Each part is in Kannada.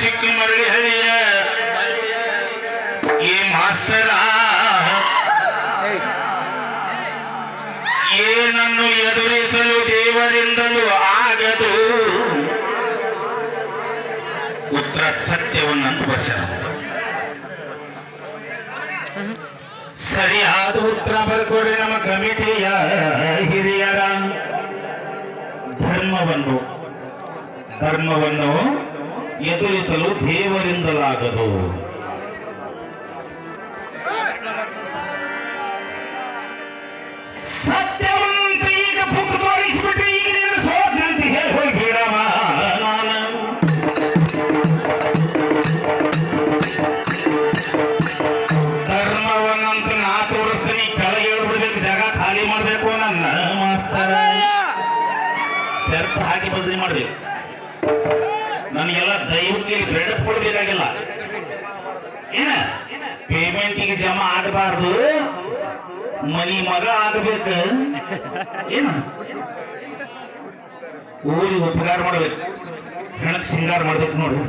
ಚಿಕ್ಕ ಮರಳಿ ಹಳ್ಳಿಯ ಈ ಮಾಸ್ತರ ಏನನ್ನು ಎದುರಿಸಲು ದೇವರಿಂದಲೂ ಉತ್ತರ ಅನುಭವಿಸ ಸರಿಯಾದ ಉತ್ತರ ಬರ್ಕೊಡಿ ನಮ್ಮ ಕಮಿಟಿಯ ಹಿರಿಯರ. ಧರ್ಮವನ್ನು ಧರ್ಮವನ್ನು ಎದುರಿಸಲು ದೇವರಿಂದಲಾಗದು. ಸತ್ಯವಂತ ಶರ್ತ್ ಹಾಕಿ ಭಜನೆ ಮಾಡ್ಬೇಕು. ನನಗೆಲ್ಲ ದೈವಕ್ಕೆ ಕ್ರೆಡಿಟ್ ಕೊಡ್ಬೇಕಾಗಿಲ್ಲ. ಏನ? ಪೇಮೆಂಟಿಗೆ ಜಮಾ ಆಗಬಾರ್ದು. ಮನಿ ಮಗ ಆಗಬೇಕು. ಏನ? ಊರಿಗೆ ಉಪಕಾರ ಮಾಡ್ಬೇಕು. ಹೆಣಕ್ ಸಿಂಗಾರ ಮಾಡ್ಬೇಕು ನೋಡಿ.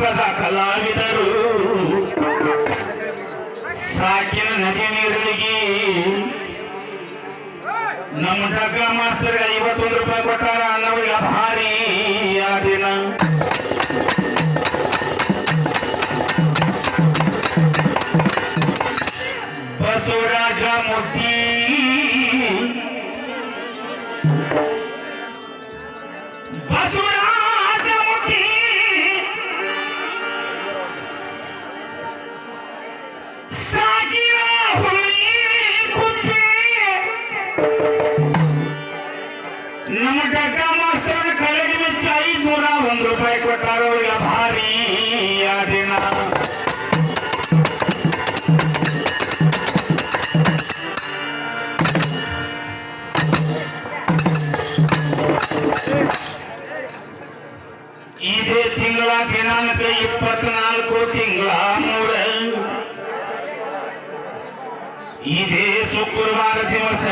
ಜನಪದ ಕಲಾವಿದರು. ಸಾಕಿನ ನದಿ ನೀರಿಗೆ ನಮ್ಮ ಡಗ್ಗ ಮಾಸ್ತರ್ ಐವತ್ತೊಂದು ರೂಪಾಯಿ ಕೊಟ್ಟಾರ ಅನ್ನೋರಿಗೆ ಭಾರಿ ಆ ದಿನ. ನಮ್ಮ ಡಗ್ಗ ಮಾಸ್ತರನ ಕಳೆಗೆ ವೆಚ್ಚ ಐದ್ನೂರ ಒಂದು ರೂಪಾಯಿ ಕೊಟ್ಟಾರ ಅವರಿಗೆ ಭಾರಿ ಆ ದಿನ ಇದೇ ತಿಂಗಳ ದಿನಾಂಕ ಇಪ್ಪತ್ನಾಲ್ಕು ತಿಂಗಳ ಮೂರ ಇದೇ ಶುಕ್ರವಾರ ದಿವಸ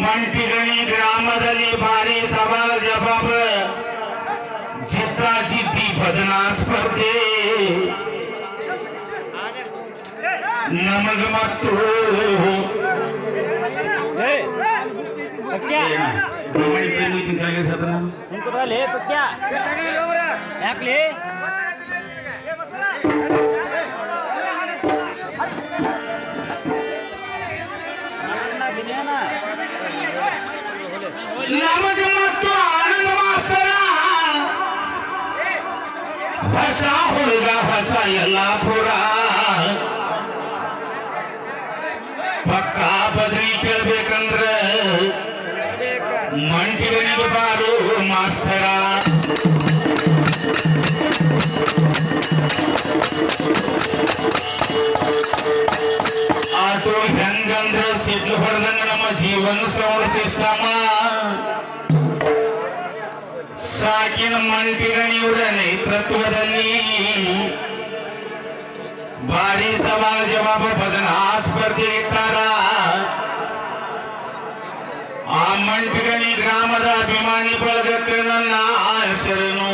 ಮಂಟಿಗಣಿ ಗ್ರಾಮದಲ್ಲಿ ಭಾರಿ ಸವಾಲ ಜವಾಬ ಜಿದ್ದಿ ಭಜನಾ ಸ್ಪರ್ಧೆ ನಮಗ ಮತ್ತು ಏ ಪಕ್ಯ ದೊಂಗಡಿ ನಮಗೆ ಮತ್ತು ಆನಂದ ಮಾಸ್ತರ ಹೊಸ ಹುಡುಗ, ಹೊಸ ಯಲ್ಲಾಪುರ. ಪಕ್ಕಾ ಬದ್ರಿ ಕೇಳ್ಬೇಕಂದ್ರೆ ಮಂಟಿಗನಿಗೆ ಬಾರು ಮಾಸ್ತರ. ಅದು ಹೆಂಗಂದ್ರೆ ಸಿಡ್ಲು ಹೊಡೆದಂಗ ನಮ್ಮ ಜೀವನ ಸೌರ ಸಿಸ್ಟಮ. ಸಾಕಿನ ಮಂಟಿಗಣಿಯವರ ನೇತೃತ್ವದಲ್ಲಿ ಭಾರಿ ಸವಾಲ್ ಜವಾಬ ಭಜನಾ ಸ್ಪರ್ಧೆ ಇಟ್ಟಾರ ಆ ಮಂಟಿಗಣಿ ಗ್ರಾಮದ ಅಭಿಮಾನಿ ಬಳಗಕ್ಕೆ ನನ್ನ ಆಶರನು